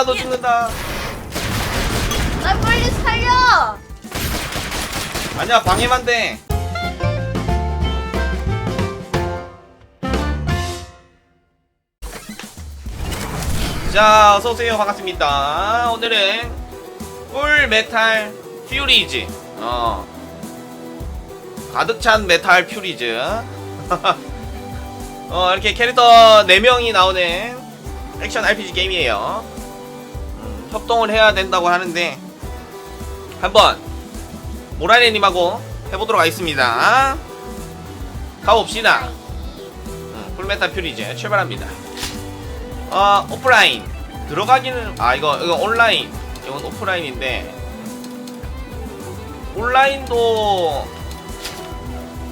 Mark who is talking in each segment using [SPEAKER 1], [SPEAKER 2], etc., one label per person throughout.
[SPEAKER 1] 나도 죽는다.
[SPEAKER 2] 나 빨리 살려.
[SPEAKER 1] 아니야 방해만 돼. 자 어서 오세요 반갑습니다. 오늘은 풀 메탈 퓨리즈. 어 가득 찬 메탈 퓨리즈. 어 이렇게 캐릭터 4명이 나오는 액션 RPG 게임이에요. 음, 협동을 해야 된다고 하는데 한번 모라네님하고 해보도록 하겠습니다. 가봅시다. 음, 풀메탈 퓨리즈 출발합니다. 어, 오프라인. 들어가기는, 아, 이거, 이거 온라인. 이건 오프라인인데, 온라인도,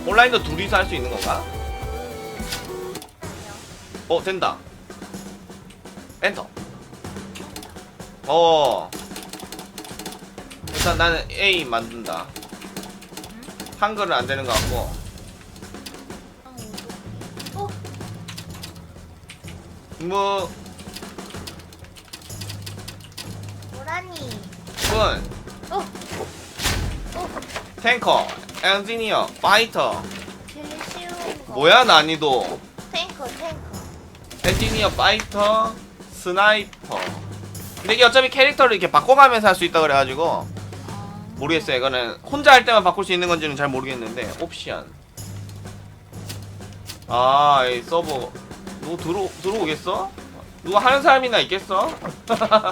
[SPEAKER 1] 온라인도 둘이서 할 수 있는 건가? 어, 된다. 엔터. 어. 일단 나는 A 만든다. 한글은 안 되는 것 같고.
[SPEAKER 2] 어,
[SPEAKER 1] 뭐,
[SPEAKER 2] 모라니.
[SPEAKER 1] 군,
[SPEAKER 2] 어, 어,
[SPEAKER 1] 탱커, 엔지니어, 파이터.
[SPEAKER 2] 제일 쉬운 거.
[SPEAKER 1] 뭐야, 난이도.
[SPEAKER 2] 탱커, 탱커.
[SPEAKER 1] 엔지니어, 파이터, 스나이퍼. 근데 이게 어차피 캐릭터를 이렇게 바꿔가면서 할 수 있다 그래가지고
[SPEAKER 2] 아,
[SPEAKER 1] 모르겠어요. 이거는 혼자 할 때만 바꿀 수 있는 건지는 잘 모르겠는데 옵션. 아, 이 서버 누구 들어 들어오겠어? 누가 하는 사람이나 있겠어?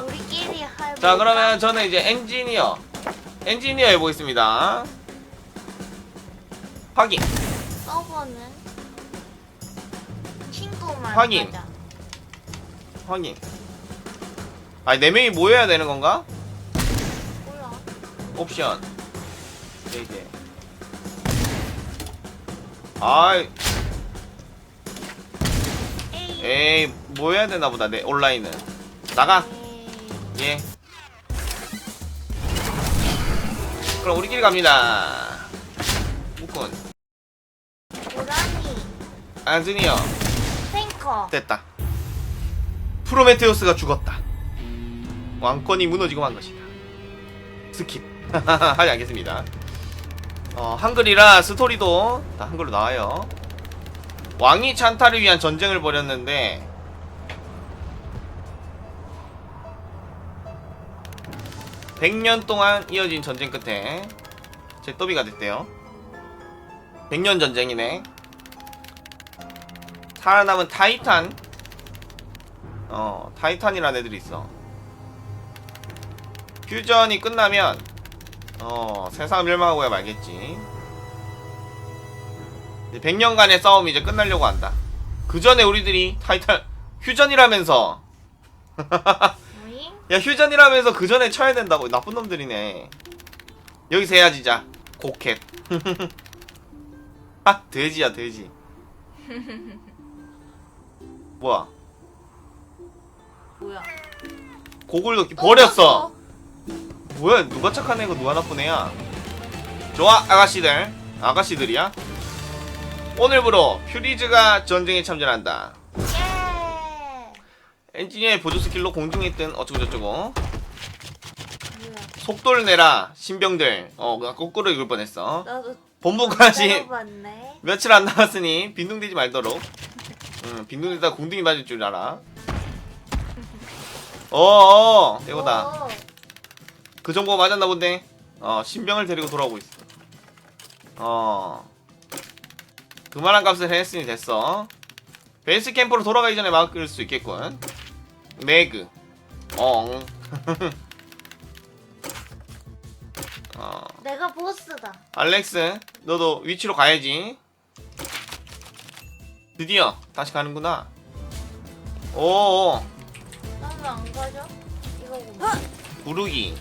[SPEAKER 2] 우리끼리 할.
[SPEAKER 1] 자, 그러면 저는 이제 엔지니어 엔지니어 해보겠습니다. 확인.
[SPEAKER 2] 서버는 친구만.
[SPEAKER 1] 확인.
[SPEAKER 2] 하자.
[SPEAKER 1] 확인. 아니 네 명이 모여야 되는 건가?
[SPEAKER 2] 몰라.
[SPEAKER 1] 옵션. 네, 이제. 아이,
[SPEAKER 2] 에이.
[SPEAKER 1] 에이, 모여야 되나 보다. 네, 온라인은. 나가.
[SPEAKER 2] 에이.
[SPEAKER 1] 예. 그럼 우리끼리 갑니다. 묶군.
[SPEAKER 2] 모라니.
[SPEAKER 1] 안즈니어.
[SPEAKER 2] 탱커.
[SPEAKER 1] 됐다. 프로메테우스가 죽었다. 왕권이 무너지고 만 것이다. 스킵. 하지 않겠습니다. 어, 한글이라 스토리도 다 한글로 나와요. 왕이 찬타를 위한 전쟁을 벌였는데 (100년) 동안 이어진 전쟁 끝에 제 더비가 됐대요 (100년) 전쟁이네 살아남은 타이탄 어 타이탄이라는 애들이 있어 퓨전이 끝나면 어 세상 멸망하고야 말겠지. 이제 100년간의 싸움이 이제 끝나려고 한다. 그 전에 우리들이 타이탄 휴전이라면서? 야 휴전이라면서 그 전에 쳐야 된다고. 나쁜 놈들이네. 여기서 해야지 자. 고캣 아 돼지야 돼지. 뭐야?
[SPEAKER 2] 뭐야?
[SPEAKER 1] 고글도 버렸어 뭐야 누가 착한 애고 누가 나쁜 애야? 좋아 아가씨들. 아가씨들이야? 오늘부로 퓨리즈가 전쟁에 참전한다.
[SPEAKER 2] 예.
[SPEAKER 1] 엔지니어의 보조 스킬로 공중에 뜬 어쩌고저쩌고? 속도를 내라 신병들. 어 거꾸로 읽을 뻔했어.
[SPEAKER 2] 나도
[SPEAKER 1] 본부까지
[SPEAKER 2] 들어봤네.
[SPEAKER 1] 며칠 안 남았으니 빈둥대지 말도록. 응 빈둥대다 궁둥이 맞을 줄 알아. 어어 이거다.
[SPEAKER 2] 어,
[SPEAKER 1] 그 정보 맞았나 본데. 어 신병을 데리고 돌아오고 있어. 어. 그만한 값을 했으니 됐어. 베이스 캠프로 돌아가기 전에 막을 수 있겠군. 매그. 엉. 어,
[SPEAKER 2] 내가 보스다.
[SPEAKER 1] 알렉스 너도 위치로 가야지. 드디어 다시 가는구나. 오
[SPEAKER 2] 나는 안 가져? 이거 뭐?
[SPEAKER 1] 부르기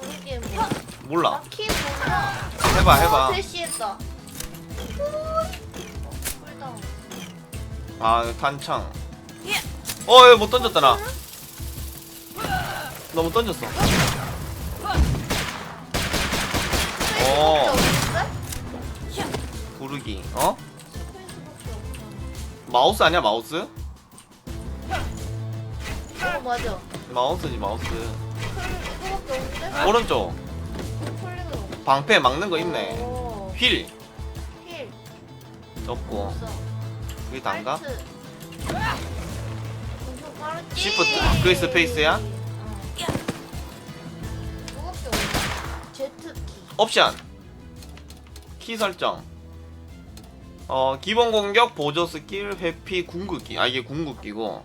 [SPEAKER 2] 뭐?
[SPEAKER 1] 몰라
[SPEAKER 2] 나키 뭐야?
[SPEAKER 1] 해봐 해봐
[SPEAKER 2] 어, 대시했다. 꿀다운.
[SPEAKER 1] 아 탄창 어 이거 못 던졌다 나 너무 던졌어 어 부르기 어? 마우스 아니야 마우스?
[SPEAKER 2] 어 맞아.
[SPEAKER 1] 마우스지 마우스 오른쪽 방패 막는 거 있네
[SPEAKER 2] 오, 휠힐
[SPEAKER 1] 접고
[SPEAKER 2] 없어.
[SPEAKER 1] 그게 단가?
[SPEAKER 2] 알트. 엄청 빠르지?
[SPEAKER 1] 시프트, 그게 스페이스야?
[SPEAKER 2] 어. 없네.
[SPEAKER 1] 옵션 키 설정 어 기본 공격 보조 스킬 회피 궁극기 아 이게 궁극기고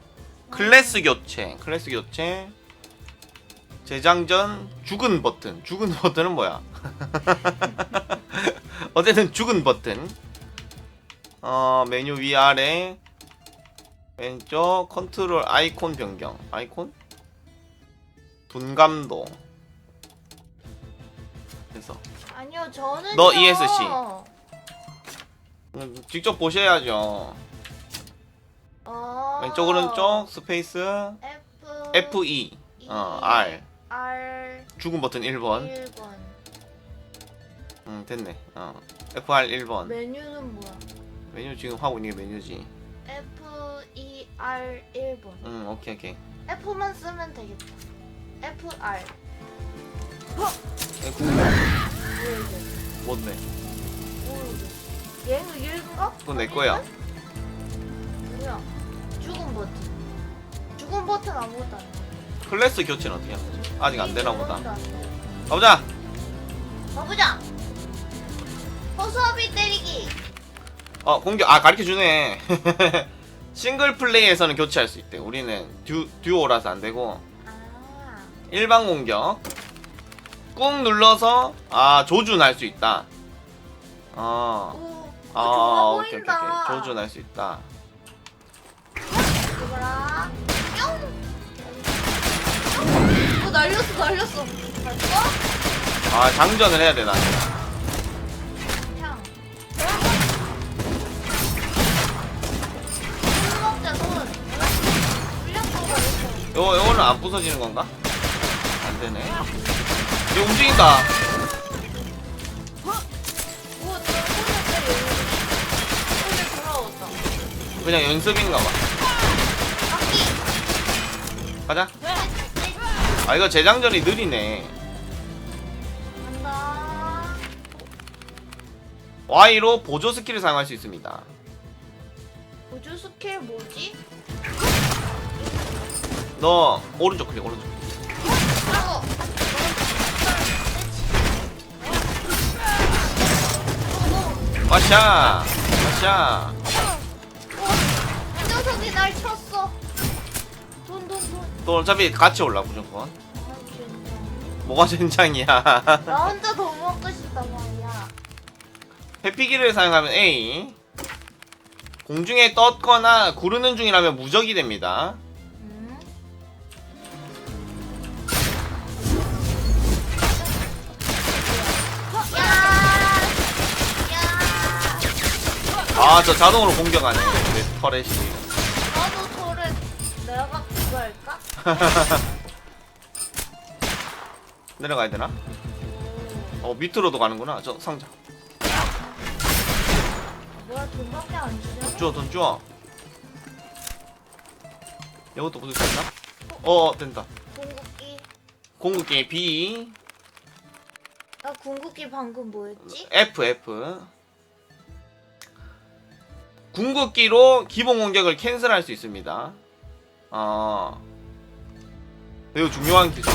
[SPEAKER 1] 클래스 교체 클래스 교체 재장 전 죽은 버튼. 죽은 버튼은 뭐야? 어쨌든 죽은 버튼. 어 메뉴 위아래 왼쪽 컨트롤 아이콘 변경. 아이콘? 분감도. 그래서
[SPEAKER 2] 아니요 저는
[SPEAKER 1] 너 ESC. 음, 직접 보셔야죠.
[SPEAKER 2] 어.
[SPEAKER 1] 왼쪽 오른쪽 스페이스.
[SPEAKER 2] F
[SPEAKER 1] F2 어 R
[SPEAKER 2] R
[SPEAKER 1] 죽은 버튼 1번.
[SPEAKER 2] 1번.
[SPEAKER 1] 음 됐네. 어. FR 1번.
[SPEAKER 2] 메뉴는 뭐야?
[SPEAKER 1] 메뉴 지금 하고 있는 게 메뉴지.
[SPEAKER 2] F E R 1번.
[SPEAKER 1] 음 오케이 오케이.
[SPEAKER 2] F만 쓰면 되겠다. F R.
[SPEAKER 1] F
[SPEAKER 2] 뭐야 이게?
[SPEAKER 1] 뭔데?
[SPEAKER 2] 모르겠어 얘는 일인가?
[SPEAKER 1] 그건 내 거야.
[SPEAKER 2] 뭐야? 죽은 버튼. 죽은 버튼 아무것도 안 돼.
[SPEAKER 1] 클래스 교체는 어떻게 하는 거지? 아직 안 되나 보다. 가보자.
[SPEAKER 2] 가보자. 허수아비 때리기.
[SPEAKER 1] 어 공격. 아 가르쳐 주네. 싱글 플레이에서는 교체할 수 있대. 우리는 듀, 듀오라서 안 되고.
[SPEAKER 2] 아.
[SPEAKER 1] 일반 공격. 꾹 눌러서 아 조준할 수 있다. 어.
[SPEAKER 2] 오,
[SPEAKER 1] 아,
[SPEAKER 2] 좋아
[SPEAKER 1] 오케이, 오케이,
[SPEAKER 2] 보인다.
[SPEAKER 1] 오케이. 조준할 수 있다.
[SPEAKER 2] 날렸어 날렸어 갈까?
[SPEAKER 1] 아, 장전을 해야 되나?
[SPEAKER 2] 향손 먹자 손 물량도 가겠어
[SPEAKER 1] 요, 요거는 안 부서지는 건가? 안 되네. 이거 움직인다. 그냥 연습인가 봐. 가자. 아, 이거 재장전이 느리네.
[SPEAKER 2] 간다
[SPEAKER 1] Y로 보조 스킬을 사용할 수 있습니다.
[SPEAKER 2] 보조 스킬 뭐지?
[SPEAKER 1] 너, 오른쪽 클릭, 오른쪽.
[SPEAKER 2] 하고
[SPEAKER 1] 마샤! 마샤! 또 어차피 같이 올라, 무조건. 뭐가 젠장이야.
[SPEAKER 2] 나 혼자 더 먹고 싶단 말이야
[SPEAKER 1] 회피기를 사용하면 A. 공중에 떴거나 구르는 중이라면 무적이 됩니다.
[SPEAKER 2] 음? 야! 야!
[SPEAKER 1] 아, 저 자동으로 공격하네. 내 터렛이.
[SPEAKER 2] 나도 내가 그거 할까?
[SPEAKER 1] 내려가야 되나? 어, 밑으로도 가는구나. 저 상자.
[SPEAKER 2] 뭐야 돈밖에 안 주냐?
[SPEAKER 1] 주워, 돈 주워. 이것도 부술 수 있나? 어, 된다.
[SPEAKER 2] 궁극기
[SPEAKER 1] 공격기 B,
[SPEAKER 2] 나 궁극기 방금 뭐였지?
[SPEAKER 1] F, F. 궁극기로 기본 공격을 캔슬할 수 있습니다. 어. 매우 중요한.
[SPEAKER 2] 여기가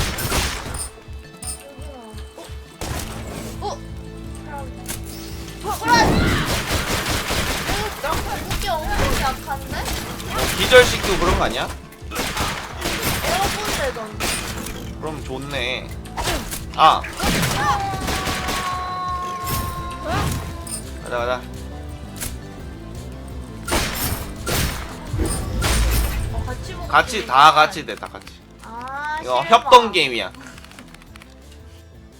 [SPEAKER 2] 어? 어? 그래! 이거 궁극기 엄청 약한데?
[SPEAKER 1] 뭐 기절시키고 그런 거 아니야?
[SPEAKER 2] 에어본 되던데
[SPEAKER 1] 그럼 좋네. 아, 가자, 가자.
[SPEAKER 2] 같이
[SPEAKER 1] 다. 같이 돼, 다 같이.
[SPEAKER 2] 아
[SPEAKER 1] 이거
[SPEAKER 2] 실버.
[SPEAKER 1] 협동 게임이야.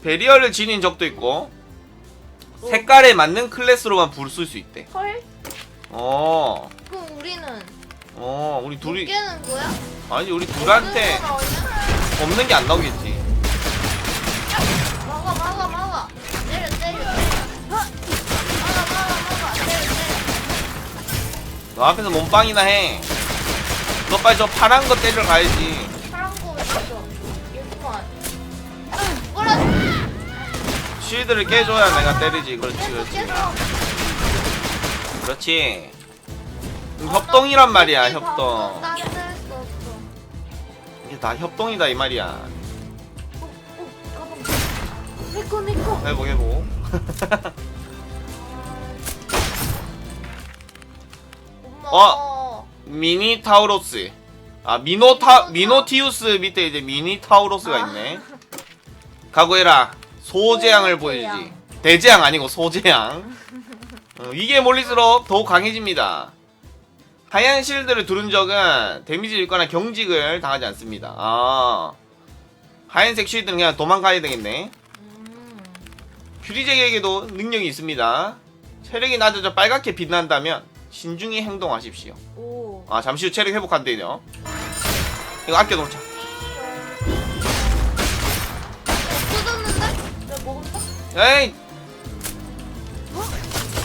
[SPEAKER 1] 배리어를 지닌 적도 있고, 색깔에 맞는 클래스로만 불 쓸 수 있대.
[SPEAKER 2] 헐?
[SPEAKER 1] 어,
[SPEAKER 2] 그럼 우리는
[SPEAKER 1] 어, 우리 둘이,
[SPEAKER 2] 깨는 거야?
[SPEAKER 1] 아니, 우리 둘한테
[SPEAKER 2] 없는 건 어디야?
[SPEAKER 1] 없는 게 안 나오겠지.
[SPEAKER 2] 막아 막아 막아 때려 때려 때려 막아 막아 막아 때려 때려
[SPEAKER 1] 너 앞에서 몸빵이나 해. 너 빨리 저 파란 거 때리러 가야지.
[SPEAKER 2] 있어. 얘구만. 뭐라?
[SPEAKER 1] 쉴드를 깨줘야 내가 때리지 그렇지
[SPEAKER 2] 계속
[SPEAKER 1] 그렇지
[SPEAKER 2] 계속.
[SPEAKER 1] 그렇지 음, 협동이란 말이야
[SPEAKER 2] 어, 나
[SPEAKER 1] 협동
[SPEAKER 2] 수 없어.
[SPEAKER 1] 이게 다 협동이다 이 말이야
[SPEAKER 2] 어, 어, 가방. 내꺼 내꺼.
[SPEAKER 1] 해보 해보
[SPEAKER 2] 엄마.
[SPEAKER 1] 어? 미니 타우로스. 아 미노타 미노티우스 밑에 이제 미니 타우로스가 있네. 각오해라. 소재앙을
[SPEAKER 2] 소재앙.
[SPEAKER 1] 보여주지. 대재앙 아니고 소재앙 어, 이게 몰릴수록 더욱 강해집니다. 하얀 실드를 두른 적은 데미지를 입거나 경직을 당하지 않습니다. 아. 하얀색 실드는 그냥 도망가야 되겠네.
[SPEAKER 2] 음.
[SPEAKER 1] 퓨리잭에게도 능력이 있습니다. 체력이 낮아져 빨갛게 빛난다면 신중히 행동하십시오.
[SPEAKER 2] 오.
[SPEAKER 1] 아 잠시 후 체력 회복한대요 이거 아껴 놓자
[SPEAKER 2] 뜯었는데? 내가 먹었나?
[SPEAKER 1] 에이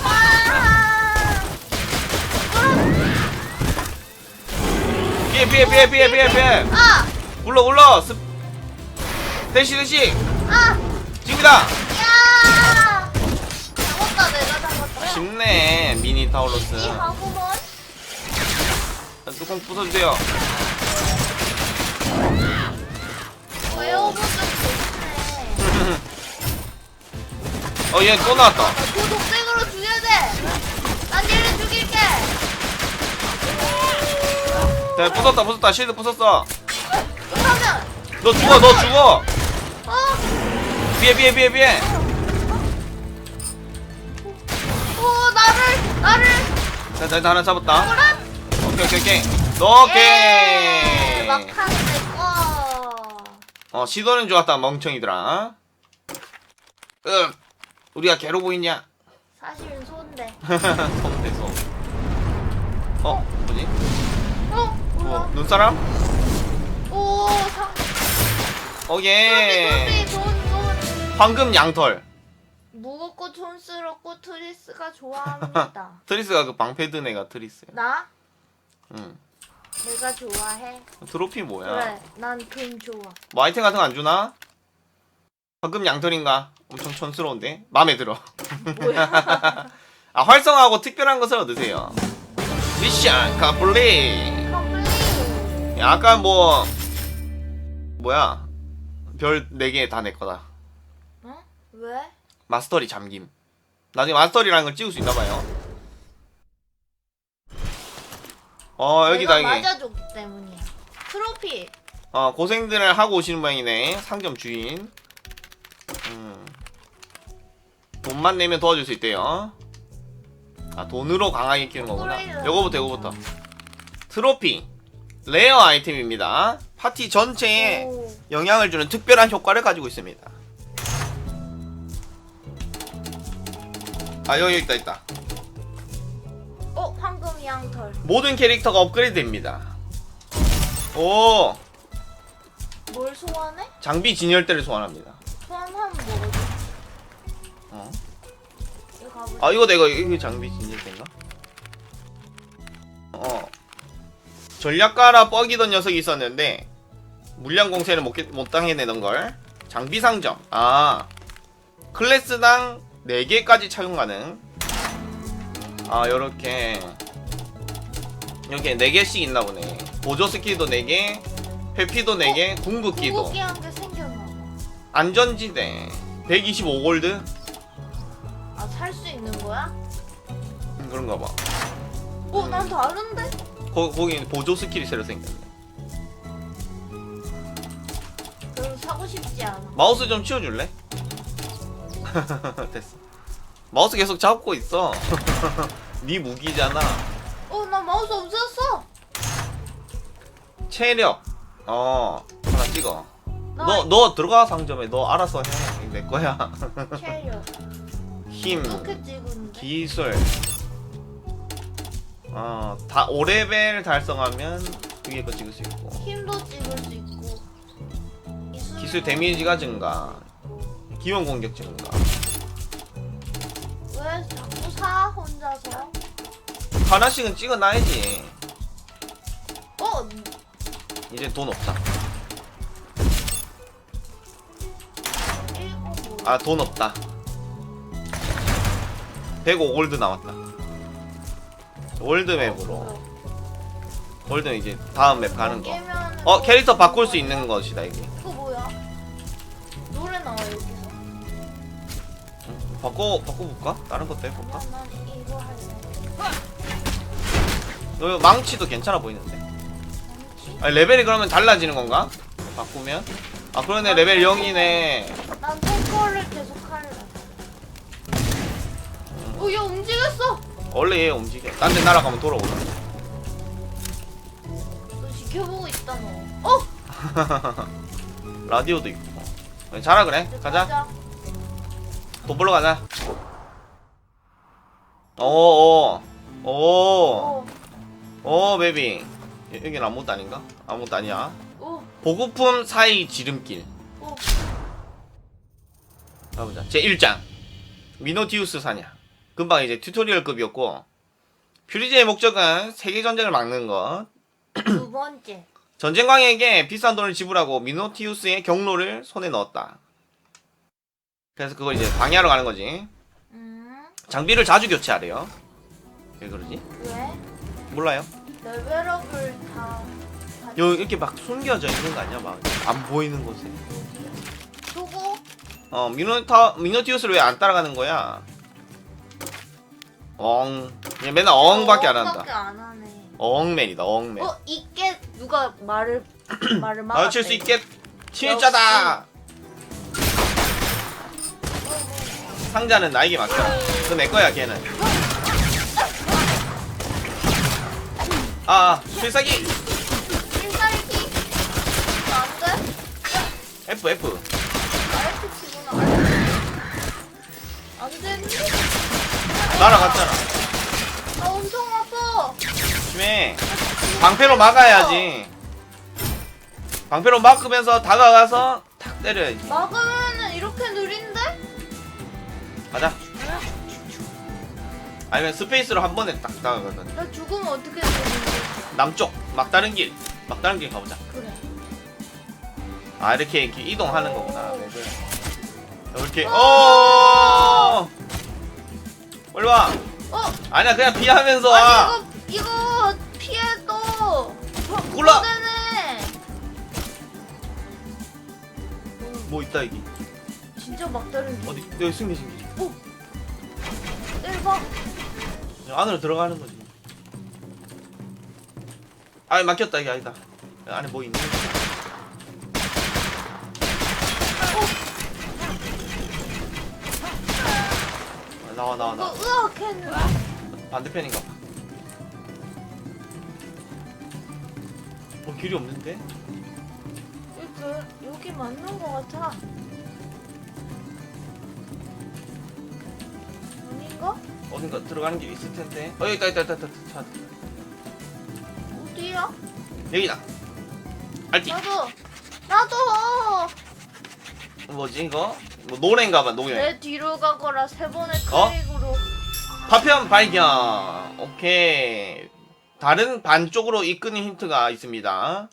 [SPEAKER 2] 아!
[SPEAKER 1] 피해 피해 피해 피해 피해 피해
[SPEAKER 2] 아!
[SPEAKER 1] 굴러 굴러 습 대시 대시
[SPEAKER 2] 아!
[SPEAKER 1] 지금이다
[SPEAKER 2] 야! 잡았다 내가 잡았다.
[SPEAKER 1] 쉽네 미니 타우로스
[SPEAKER 2] 이 하구먼?
[SPEAKER 1] 뚜껑 부숴주세요
[SPEAKER 2] 외워본 적 좋네.
[SPEAKER 1] 어얘 또 나왔다
[SPEAKER 2] 나 도둑색으로 죽여야 돼. 난 얘를 죽일게.
[SPEAKER 1] 자 부쉈다 부쉈다 실드 부쉈어
[SPEAKER 2] 그러면
[SPEAKER 1] 너 죽어 너 죽어
[SPEAKER 2] 어?
[SPEAKER 1] 피해 피해 피해 피해
[SPEAKER 2] 오 나를 나를
[SPEAKER 1] 자, 자, 자 하나 잡았다
[SPEAKER 2] 뭐라?
[SPEAKER 1] 오케이 오케이 오케이 오케이
[SPEAKER 2] 예, 막하는 거.
[SPEAKER 1] 어 시도는 좋았다 멍청이들아 으 우리가 개로 보이냐
[SPEAKER 2] 사실은 손대.
[SPEAKER 1] 손대서 어 뭐지
[SPEAKER 2] 어? 뭐야?
[SPEAKER 1] 어 눈사람
[SPEAKER 2] 오 상.
[SPEAKER 1] 오케이
[SPEAKER 2] 손, 손, 손.
[SPEAKER 1] 황금 양털
[SPEAKER 2] 무겁고 촌스럽고 트리스가 좋아합니다.
[SPEAKER 1] 트리스가 그 방패든 애가 트리스야
[SPEAKER 2] 나?
[SPEAKER 1] 응
[SPEAKER 2] 내가 좋아해.
[SPEAKER 1] 트로피 뭐야
[SPEAKER 2] 그래, 난금 좋아.
[SPEAKER 1] 뭐 아이템 같은 거 안 주나 황금 양털인가 엄청 촌스러운데 마음에 들어
[SPEAKER 2] 뭐야?
[SPEAKER 1] 아 활성화하고 특별한 것을 얻으세요 미션 컴플릿. 야, 아까 뭐 뭐야 별 4개 다 내 거다
[SPEAKER 2] 어? 왜?
[SPEAKER 1] 마스터리 잠김 나중에 마스터리라는 걸 찍을 수 있나 봐요 어 여기다
[SPEAKER 2] 내가
[SPEAKER 1] 여기
[SPEAKER 2] 맞아줬기 때문이야. 트로피.
[SPEAKER 1] 어 고생들을 하고 오시는 모양이네 상점 주인 음 돈만 내면 도와줄 수 있대요 아 돈으로 강하게 키우는 거구나. 요거부터 요거부터 트로피 레어 아이템입니다 파티 전체에
[SPEAKER 2] 오.
[SPEAKER 1] 영향을 주는 특별한 효과를 가지고 있습니다. 아 여기 있다 있다.
[SPEAKER 2] 어, 양털.
[SPEAKER 1] 모든 캐릭터가 업그레이드 됩니다. 오
[SPEAKER 2] 뭘 소환해?
[SPEAKER 1] 장비 진열대를 소환합니다.
[SPEAKER 2] 소환하면 뭐지?
[SPEAKER 1] 어?
[SPEAKER 2] 이거 가보자.
[SPEAKER 1] 아 이거 내가 이게 장비 진열대인가? 어 전략가라 뻐기던 녀석이 있었는데 물량 공세를 못, 게- 못 당해내던 걸 장비 상점 아 클래스당 4개까지 착용 가능 아 요렇게 이렇게 4개씩 있나 보네 보조 스킬도 4개 회피도 4개 궁극기도
[SPEAKER 2] 궁극기 한개 생겼나 봐.
[SPEAKER 1] 안전지대 125골드
[SPEAKER 2] 아, 살 수 있는 거야?
[SPEAKER 1] 음, 그런가 봐
[SPEAKER 2] 어, 난 다른데?
[SPEAKER 1] 거, 거기 보조 스킬이 새로 생겼네
[SPEAKER 2] 그럼 사고 싶지 않아.
[SPEAKER 1] 마우스 좀 치워줄래? 됐어 마우스 계속 잡고 있어 네 무기잖아
[SPEAKER 2] 어, 나 마우스 없었어.
[SPEAKER 1] 체력 어 하나 찍어
[SPEAKER 2] 나
[SPEAKER 1] 너 너 들어가 상점에 너 알아서 해 내 거야
[SPEAKER 2] 체력.
[SPEAKER 1] 힘. 기술 어 다 5레벨 달성하면 위에 거 찍을 수 있고
[SPEAKER 2] 힘도 찍을 수 있고. 기술,
[SPEAKER 1] 기술 데미지가 증가 기본 공격 증가
[SPEAKER 2] 왜 자꾸 사 혼자서?
[SPEAKER 1] 하나씩은 찍어놔야지
[SPEAKER 2] 어?
[SPEAKER 1] 이제 돈 없다 아 돈 없다 105 골드 나왔다 월드맵으로 월드 이제 다음 맵 가는 거 어 캐릭터 바꿀 수 있는 것이다 이게
[SPEAKER 2] 이거 뭐야? 노래 나와 여기서
[SPEAKER 1] 바꿔 바꿔볼까? 다른 것도 해볼까?
[SPEAKER 2] 난 이...
[SPEAKER 1] 너 망치도 괜찮아 보이는데? 아니 레벨이 그러면 달라지는 건가? 바꾸면? 아 그러네 레벨 0이네
[SPEAKER 2] 난 탱커를 계속 할래. 어, 얘 움직였어.
[SPEAKER 1] 원래 얘 움직여 딴 데 날아가면 돌아오잖아
[SPEAKER 2] 너 지켜보고 있다 너. 어?
[SPEAKER 1] 라디오도 있고 자라 그래
[SPEAKER 2] 이제
[SPEAKER 1] 가자 돈 벌러 가자 오오 오.
[SPEAKER 2] 오.
[SPEAKER 1] 오 베이비 여긴 아무것도 아닌가? 아무것도 아니야
[SPEAKER 2] 오.
[SPEAKER 1] 보급품 사이 지름길
[SPEAKER 2] 오.
[SPEAKER 1] 가보자 제 1장 미노티우스 사냥 금방 이제 튜토리얼급이었고 퓨리제의 목적은 세계 전쟁을 막는 것
[SPEAKER 2] 두 번째.
[SPEAKER 1] 전쟁광에게 비싼 돈을 지불하고 미노티우스의 경로를 손에 넣었다 그래서 그걸 이제 방해하러 가는 거지
[SPEAKER 2] 음.
[SPEAKER 1] 장비를 자주 교체하래요 왜 그러지?
[SPEAKER 2] 왜?
[SPEAKER 1] 몰라요
[SPEAKER 2] 레벨업을 다. 다
[SPEAKER 1] 요 이렇게 막 숨겨져 있는 거 아니야? 막 안 보이는 곳에
[SPEAKER 2] 두고
[SPEAKER 1] 어 미노타 미노티우스를 왜 안 따라가는 거야? 엉. 얘 맨날 엉밖에 안 한다.
[SPEAKER 2] 안 하네.
[SPEAKER 1] 엉맨이다 엉맨.
[SPEAKER 2] 어 이게 누가 말을 말을 막.
[SPEAKER 1] 마주칠 수 있게 침입자다. 상자는 나에게 맡겨. 그거 내 거야 걔는. 아 아, 필살기
[SPEAKER 2] 필살기. 안 돼?
[SPEAKER 1] F F.
[SPEAKER 2] 치구나. 안?
[SPEAKER 1] 날아갔잖아.
[SPEAKER 2] 나 엄청 아파.
[SPEAKER 1] 조심해. 방패로 막아야지. 방패로 막으면서 다가가서 탁 때려야지.
[SPEAKER 2] 막으면은 이렇게 느린데?
[SPEAKER 1] 가자. 아니면 스페이스로 한 번에 딱 다가가거든.
[SPEAKER 2] 나 죽으면 어떻게 되는지.
[SPEAKER 1] 남쪽 막다른 길. 막다른 길 가보자.
[SPEAKER 2] 그래.
[SPEAKER 1] 아 이렇게, 이렇게 이동하는 거구나.
[SPEAKER 2] 오.
[SPEAKER 1] 맵을. 이렇게. 오. 빨리 와.
[SPEAKER 2] 어?
[SPEAKER 1] 아니야 그냥 피하면서 와.
[SPEAKER 2] 아니 이거 이거 피해도. 되네.
[SPEAKER 1] 뭐 있다 여기.
[SPEAKER 2] 진짜 막다른 길.
[SPEAKER 1] 어디 여기 숨기 숨기.
[SPEAKER 2] 대박.
[SPEAKER 1] 안으로 들어가는 거지. 아 막혔다 이게 아니다. 안에 뭐 있네. 아, 나와 나와 나와.
[SPEAKER 2] 으악 했는데.
[SPEAKER 1] 반대편인가 봐. 어 길이 없는데?
[SPEAKER 2] 여기, 여기 맞는 거 같아. 아닌가?
[SPEAKER 1] 어딘가 들어가는 길이 있을 텐데. 어 여기 있다 있다 있다 있다. 차.
[SPEAKER 2] 어디야?
[SPEAKER 1] 여기다. 알티.
[SPEAKER 2] 나도 나도
[SPEAKER 1] 뭐지 이거? 뭐 노래인가 봐 노래.
[SPEAKER 2] 내 뒤로 가거라 세 번의
[SPEAKER 1] 어?
[SPEAKER 2] 클릭으로
[SPEAKER 1] 파편 발견. 오케이. 다른 반쪽으로 이끄는 힌트가 있습니다.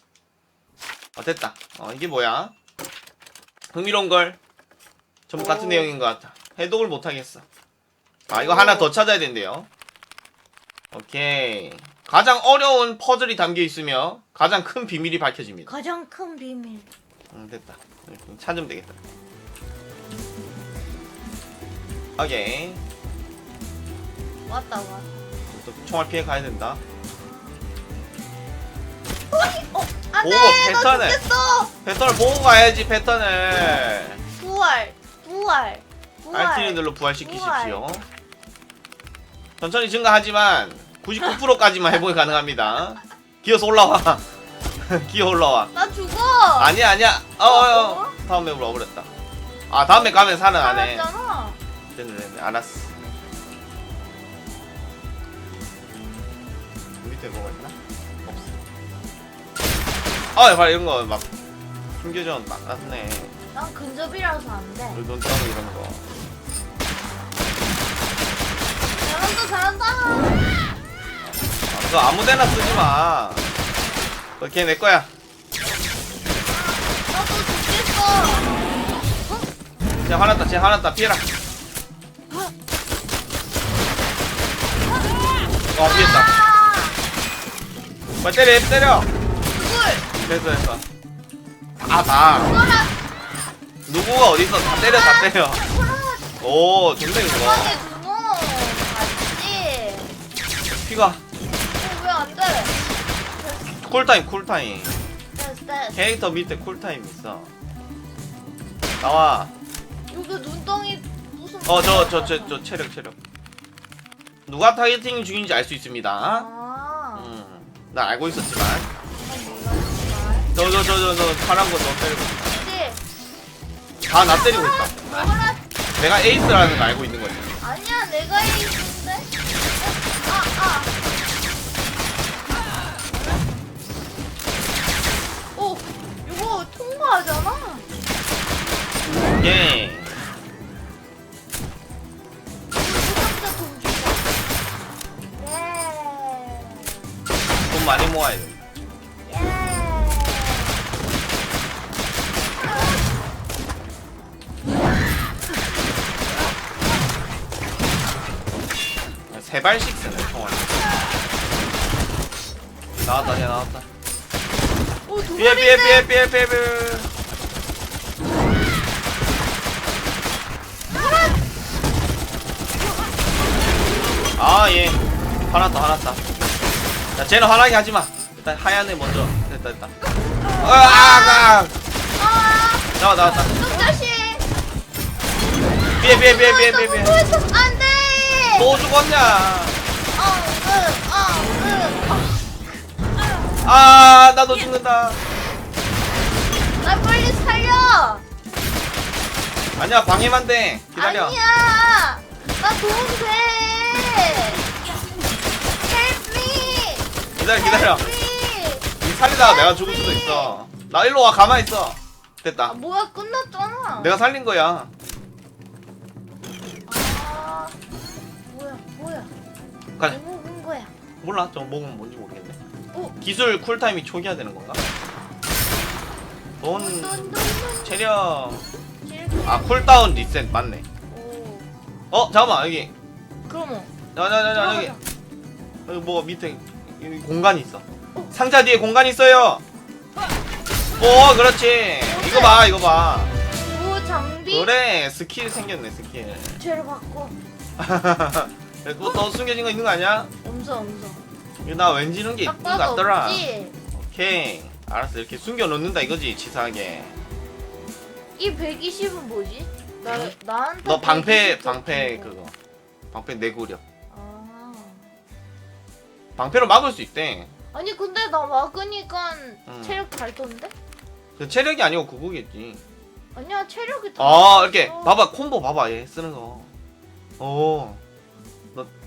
[SPEAKER 1] 어, 됐다. 어, 이게 뭐야? 흥미로운 걸. 전부 같은
[SPEAKER 2] 오.
[SPEAKER 1] 내용인 것 같아. 해독을 못하겠어. 아, 이거 하나 더 찾아야 된대요. 오케이. 가장 어려운 퍼즐이 담겨 있으며 가장 큰 비밀이 밝혀집니다.
[SPEAKER 2] 가장 큰 비밀.
[SPEAKER 1] 응, 됐다. 이렇게 찾으면 되겠다. 오케이.
[SPEAKER 2] 왔다 왔다.
[SPEAKER 1] 또 총알 피해 가야 된다.
[SPEAKER 2] 어 안돼
[SPEAKER 1] 패턴을.
[SPEAKER 2] 죽겠어.
[SPEAKER 1] 패턴을 보고 가야지 패턴을.
[SPEAKER 2] 부활 부활 부활.
[SPEAKER 1] 눌러 부활시키십시오. 천천히 증가하지만 99%까지만 회복이 가능합니다. 기어서 올라와. 기어 올라와.
[SPEAKER 2] 나 죽어.
[SPEAKER 1] 아니야 아니야. 어, 어, 어. 다음 맵으로 와버렸다. 아 다음 맵 가면 살아나네.
[SPEAKER 2] 살았잖아.
[SPEAKER 1] 됐네 됐네 알았어. 밑에 뭐가 있나? 없어. 아 봐라 이런 거 막 숨겨져 놨네.
[SPEAKER 2] 난 근접이라서 안 돼.
[SPEAKER 1] 눈덩이 이런 거.
[SPEAKER 2] 잘한다 잘한다.
[SPEAKER 1] 아, 그거 아무데나 쓰지 마. 그거 걔내 거야.
[SPEAKER 2] 나도 죽겠어. 어?
[SPEAKER 1] 쟤 화났다 쟤 화났다 피해라 어 피했다
[SPEAKER 2] 아!
[SPEAKER 1] 빨리 때려 때려
[SPEAKER 2] 누굴?
[SPEAKER 1] 됐어 됐어 아다
[SPEAKER 2] 누구라?
[SPEAKER 1] 누구가 어딨어 다 때려 다 때려
[SPEAKER 2] 누구라?
[SPEAKER 1] 오 좋네 그거 쿨타임 쿨타임.
[SPEAKER 2] 됐어 됐어
[SPEAKER 1] 캐릭터 밑에 쿨타임 있어. 나와.
[SPEAKER 2] 여기 눈덩이 무슨
[SPEAKER 1] 어 저 저 저 저 체력 체력. 누가 타겟팅 중인지 알 수 있습니다.
[SPEAKER 2] 아.
[SPEAKER 1] 음나 알고 있었지만.
[SPEAKER 2] 몰랐지만
[SPEAKER 1] 저저 저 저 저 파란 거너 때리고
[SPEAKER 2] 그치?
[SPEAKER 1] 다 나 때리고 있다.
[SPEAKER 2] 누구라?
[SPEAKER 1] 내가 에이스라는 거 알고 있는 거지.
[SPEAKER 2] 아니야 내가 이긴데? 아아 오 이거 통과 하잖아.
[SPEAKER 1] 예.
[SPEAKER 2] 진짜 돈 주자 예.
[SPEAKER 1] 돈 많이 모아야 돼. 세 발씩 쓰네 총알. 나왔다 얘 나왔다.
[SPEAKER 2] 오, 두
[SPEAKER 1] 피해 피해 피해? 피해 피해 피해 아예 화났다 화났다 야 쟤는 화나게 하지마 일단 하얀 애 먼저 됐다 됐다 으아
[SPEAKER 2] 아,
[SPEAKER 1] 나와 나왔다
[SPEAKER 2] 놈자식!
[SPEAKER 1] 피해 피해 피해 피해 피해 피해
[SPEAKER 2] 안 돼!
[SPEAKER 1] 또 죽었냐
[SPEAKER 2] 어,
[SPEAKER 1] 아 나도 죽는다
[SPEAKER 2] 어. 나 빨리 살려!
[SPEAKER 1] 아니야 방해만 돼 기다려
[SPEAKER 2] 아니야! 나 도움 돼!
[SPEAKER 1] 기다려 기다려! 이 살리다가 내가 죽을 수도 있어 나 일로 와 가만히 있어
[SPEAKER 2] 아,
[SPEAKER 1] 됐다
[SPEAKER 2] 뭐야, 끝났잖아.
[SPEAKER 1] 내가 살린 거야
[SPEAKER 2] 아, 뭐야, 뭐야.
[SPEAKER 1] 가자
[SPEAKER 2] 뭐 먹은 거야?
[SPEAKER 1] 몰라 저 먹으면 뭔지 모르겠네
[SPEAKER 2] 오,
[SPEAKER 1] 기술 쿨타임이 초기화 되는 건가? 돈
[SPEAKER 2] 돈, 돈, 돈.
[SPEAKER 1] 체력. 아 쿨다운 리셋 맞네
[SPEAKER 2] 오,
[SPEAKER 1] 어 잠깐만 여기
[SPEAKER 2] 그럼
[SPEAKER 1] 자자자자 여기
[SPEAKER 2] 들어가자.
[SPEAKER 1] 여기 뭐 밑에 여기 공간이 있어 상자 뒤에 공간이 있어요 오 그렇지 이거 봐 이거 봐
[SPEAKER 2] 오, 장비?
[SPEAKER 1] 그래 스킬 생겼네 스킬
[SPEAKER 2] 죄를 받고.
[SPEAKER 1] 그것도 숨겨진 거 있는 거 아니야?
[SPEAKER 2] 엄서, 엄서.
[SPEAKER 1] 이거 나 왠지 이런 게 있는 딱것
[SPEAKER 2] 봐도
[SPEAKER 1] 같더라
[SPEAKER 2] 없지?
[SPEAKER 1] 오케이 알았어 이렇게 숨겨 놓는다 이거지 치사하게
[SPEAKER 2] 이 120은 뭐지? 나,
[SPEAKER 1] 응?
[SPEAKER 2] 나한테
[SPEAKER 1] 너 방패
[SPEAKER 2] 120
[SPEAKER 1] 방패
[SPEAKER 2] 거.
[SPEAKER 1] 그거 방패 내구력
[SPEAKER 2] 아.
[SPEAKER 1] 방패로 막을 수 있대.
[SPEAKER 2] 아니 근데 나 막으니까
[SPEAKER 1] 응.
[SPEAKER 2] 체력 닳던데?
[SPEAKER 1] 그 체력이 아니고 그거겠지.
[SPEAKER 2] 아니야 체력이
[SPEAKER 1] 다아 이렇게 봐봐 콤보 봐봐 얘 쓰는 거오너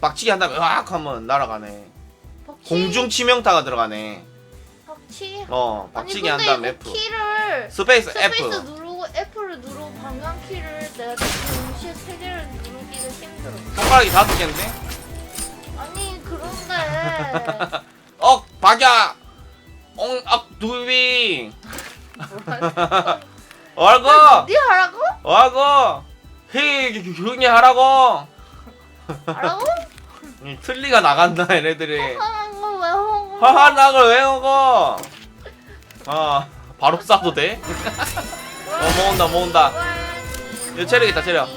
[SPEAKER 1] 빡치기 한 다음에 으악 하면 날아가네.
[SPEAKER 2] 박치,
[SPEAKER 1] 공중 치명타가 들어가네.
[SPEAKER 2] 박치
[SPEAKER 1] 어 박치기 한
[SPEAKER 2] 근데
[SPEAKER 1] 다음에
[SPEAKER 2] 이거
[SPEAKER 1] F.
[SPEAKER 2] 키를
[SPEAKER 1] 스페이스
[SPEAKER 2] 스페이스
[SPEAKER 1] F
[SPEAKER 2] 누르고 F를 누르고 방향 키를 내가 동시에 세 개를 누르기가 힘들어.
[SPEAKER 1] 손가락이 다섯 개인데
[SPEAKER 2] 그런데
[SPEAKER 1] 억 박야. 엉악 두비. 얼고?
[SPEAKER 2] 네 하라고?
[SPEAKER 1] 얼고? 히 조용히 하라고?
[SPEAKER 2] 하라고?
[SPEAKER 1] 이 틀리가 나간다 얘네들이.
[SPEAKER 2] 하는 거왜 하고
[SPEAKER 1] 화한락을 왜 먹어 어 바로 쏴도 돼? 어 모은다 모은다. 이거 체력 있다, 체력.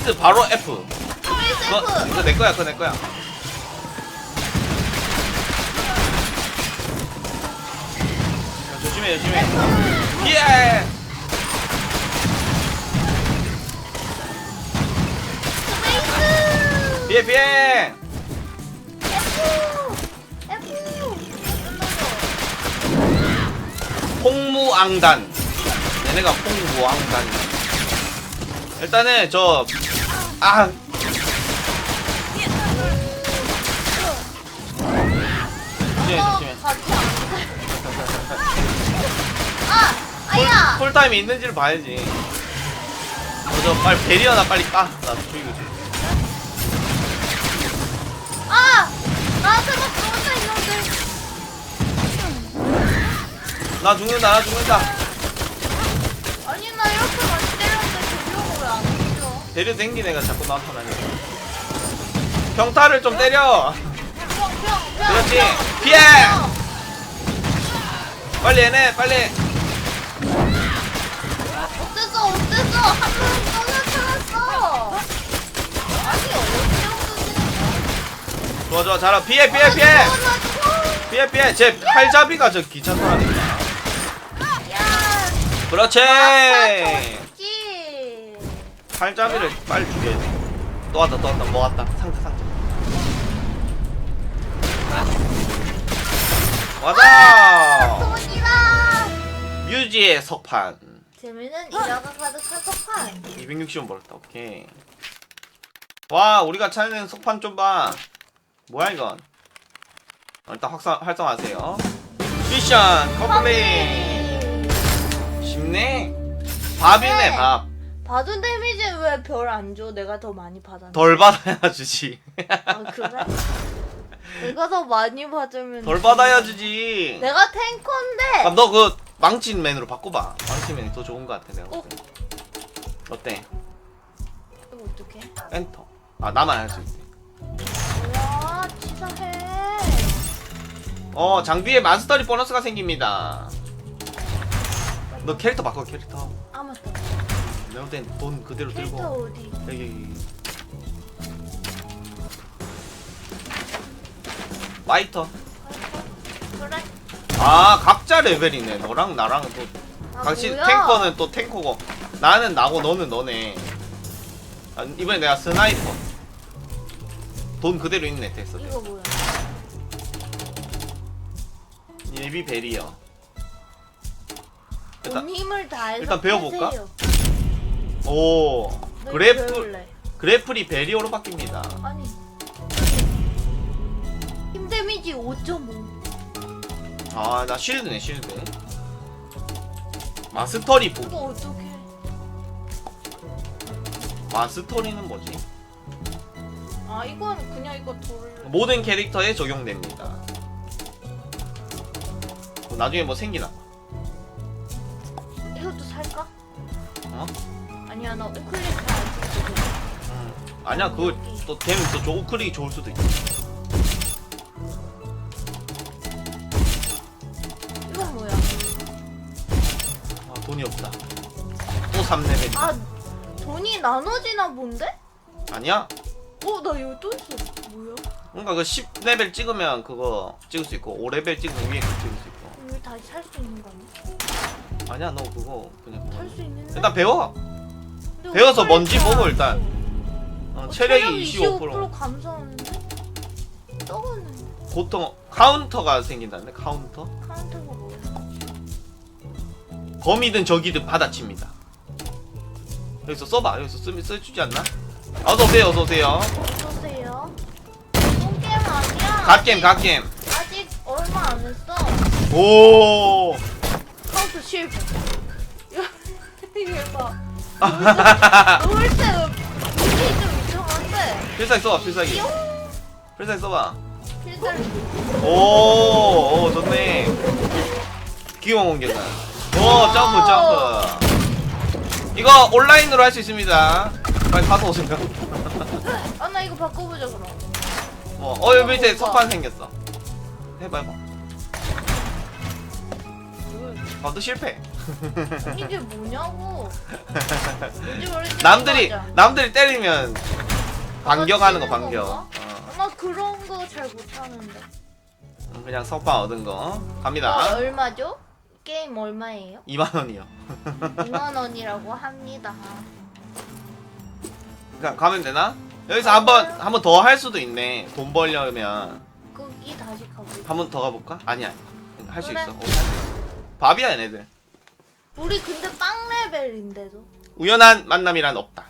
[SPEAKER 1] 스페이스 바로 F. 그거, 이거 내 거야 그거 내 거야. 야, 조심해 조심해. 예!
[SPEAKER 2] F 끝나죠
[SPEAKER 1] 폭무앙단. 얘네가 폭무앙단 일단은 저 아! 조심해. 같이 안 아!
[SPEAKER 2] 아야!
[SPEAKER 1] 쿨, 타임이 있는지를 봐야지. 어, 먼저 빨리 베리어나 빨리 까. 나 죽이고 싶어.
[SPEAKER 2] 아! 나한테도 그런 있는데.
[SPEAKER 1] 나 죽는다, 나 죽는다. 베리어 댕긴 애가 자꾸 나타나네. 평타를 좀 때려. 그렇지.
[SPEAKER 2] 평,
[SPEAKER 1] 피해!
[SPEAKER 2] 평.
[SPEAKER 1] 빨리 해내, 빨리.
[SPEAKER 2] 어땠어 어땠어 한 명은 떠나타났어 아니 어디서
[SPEAKER 1] 좋아, 좋아, 잘하. 피해, 피해, 피해. 피해, 피해. 제 팔잡이가 저 귀찮더라니까.
[SPEAKER 2] 야
[SPEAKER 1] 그렇지. 팔잡이를 빨리 죽여야 돼. 또 왔다, 또 왔다, 뭐 왔다. 상자, 상자. 와다!
[SPEAKER 2] 돈이다
[SPEAKER 1] 뮤지의 석판.
[SPEAKER 2] 재미는 일화가 가득한 석판
[SPEAKER 1] 260원 벌었다, 오케이. 와, 우리가 찾는 석판 좀 봐. 뭐야, 이건? 어, 일단 확산, 활성하세요. 미션, 컴플레인. 쉽네. 밥이네,
[SPEAKER 2] 네.
[SPEAKER 1] 밥.
[SPEAKER 2] 받은 데미지 왜별 안 줘? 내가 더 많이 받았는데
[SPEAKER 1] 덜 받아야 주지.
[SPEAKER 2] 아 그래? 내가 더 많이 받으면
[SPEAKER 1] 덜 받아야 주지.
[SPEAKER 2] 내가 탱커인데
[SPEAKER 1] 그럼 너 그 망친맨으로 바꿔봐. 망친맨이 더 좋은 것 같아, 내가.
[SPEAKER 2] 어?
[SPEAKER 1] 볼 때. 어때?
[SPEAKER 2] 이거 어떡해?
[SPEAKER 1] 엔터. 아, 나만 할 수 있대.
[SPEAKER 2] 뭐야 치사해
[SPEAKER 1] 어, 장비에 마스터리 보너스가 생깁니다. 너 캐릭터 바꿔, 캐릭터.
[SPEAKER 2] 아 맞다
[SPEAKER 1] 내가 볼땐돈 그대로
[SPEAKER 2] 캐릭터
[SPEAKER 1] 들고.
[SPEAKER 2] 어디?
[SPEAKER 1] 여기, 여기. 파이터.
[SPEAKER 2] 그래
[SPEAKER 1] 아, 각자 레벨이네. 너랑 나랑 또.
[SPEAKER 2] 아,
[SPEAKER 1] 각시
[SPEAKER 2] 뭐야?
[SPEAKER 1] 탱커는 또 탱커고. 나는 나고 너는 너네. 아, 이번에 내가 스나이퍼. 돈 그대로 있네, 됐어. 됐어.
[SPEAKER 2] 이거 뭐야?
[SPEAKER 1] 예비 베리어. 일단,
[SPEAKER 2] 온 힘을 다해서
[SPEAKER 1] 일단 배워볼까?
[SPEAKER 2] 패세요.
[SPEAKER 1] 오.
[SPEAKER 2] 너 이거
[SPEAKER 1] 그래프,
[SPEAKER 2] 배울래?
[SPEAKER 1] 그래플이 베리어로 바뀝니다.
[SPEAKER 2] 아니 힘 데미지 5.5
[SPEAKER 1] 아, 나 쉴드네, 쉴드. 마스터리 보기.
[SPEAKER 2] 이거 어떡해
[SPEAKER 1] 마스터리는 뭐지?
[SPEAKER 2] 아 이건 그냥 이거 돌
[SPEAKER 1] 모든 캐릭터에 적용됩니다. 뭐 나중에 뭐 생기나?
[SPEAKER 2] 이것도 살까?
[SPEAKER 1] 어?
[SPEAKER 2] 아니야 나 우클릭 잘안 쓰거든
[SPEAKER 1] 음. 아니야, 그거 또 되면 또 조고 클릭이 좋을 수도 있어.
[SPEAKER 2] 이건 뭐야?
[SPEAKER 1] 아, 돈이 없다. 또 3레벨이다.
[SPEAKER 2] 아 돈이 나눠지나 본데?
[SPEAKER 1] 아니야?
[SPEAKER 2] 어나 이거 또 있어 뭐야?
[SPEAKER 1] 그러니까 그 10레벨 찍으면 그거 찍을 수 있고 5레벨 찍으면 위에 거 찍을 수 있고.
[SPEAKER 2] 이거 다시 살 수 있는 거 아니야?
[SPEAKER 1] 아니야, 너 그거 그냥 그거.
[SPEAKER 2] 살 수 있는데?
[SPEAKER 1] 일단 배워. 배워서
[SPEAKER 2] 잘안
[SPEAKER 1] 보고 일단.
[SPEAKER 2] 써.
[SPEAKER 1] 어,
[SPEAKER 2] 어,
[SPEAKER 1] 체력이 25%.
[SPEAKER 2] 25% 감소하는데?
[SPEAKER 1] 보통 카운터가 생긴다는데 카운터?
[SPEAKER 2] 카운터가 뭐야?
[SPEAKER 1] 범이든 적이든 받아칩니다. 여기서 써봐. 여기서 쓰면 써주지 않나? 어서 오세요. 어서 오세요.
[SPEAKER 2] 어떠세요? 똥게임 아니야?
[SPEAKER 1] 갓겜 갓겜.
[SPEAKER 2] 아직 얼마 안 했어
[SPEAKER 1] 오.
[SPEAKER 2] 카운터 실패 이게 봐 놓을 때 눈이 좀 이상한데
[SPEAKER 1] 필살기 써봐. 필살기. 필살기 써봐.
[SPEAKER 2] 필살
[SPEAKER 1] 오, 오 좋네. 기공 공격은. 오 점프 점프. 이거 온라인으로 할 수 있습니다. 빨리 가서 오세요.
[SPEAKER 2] 아 나 이거 바꿔보자 그럼
[SPEAKER 1] 뭐, 어 여기 밑에 석판 생겼어. 해봐 해봐. 아, 또 실패.
[SPEAKER 2] 이게 뭐냐고 뭔지
[SPEAKER 1] 남들이
[SPEAKER 2] 맞아.
[SPEAKER 1] 남들이 때리면 반격하는 거
[SPEAKER 2] 치는
[SPEAKER 1] 반격.
[SPEAKER 2] 건가?
[SPEAKER 1] 어,
[SPEAKER 2] 나 그런 거 잘 못하는데
[SPEAKER 1] 그냥 석판 얻은 거
[SPEAKER 2] 어,
[SPEAKER 1] 갑니다.
[SPEAKER 2] 얼마죠? 게임 얼마예요?
[SPEAKER 1] 2만 원이요.
[SPEAKER 2] 2만 원이라고 합니다
[SPEAKER 1] 그냥 가면 되나? 여기서 한번 한 번 더 할 수도 있네. 돈 벌려면
[SPEAKER 2] 거기 다시 가보자
[SPEAKER 1] 한번 더 가볼까? 아니야. 할 수
[SPEAKER 2] 그래.
[SPEAKER 1] 있어. 어, 할수 있어. 밥이야 얘네들.
[SPEAKER 2] 우리 근데 빵 레벨인데도
[SPEAKER 1] 우연한 만남이란 없다.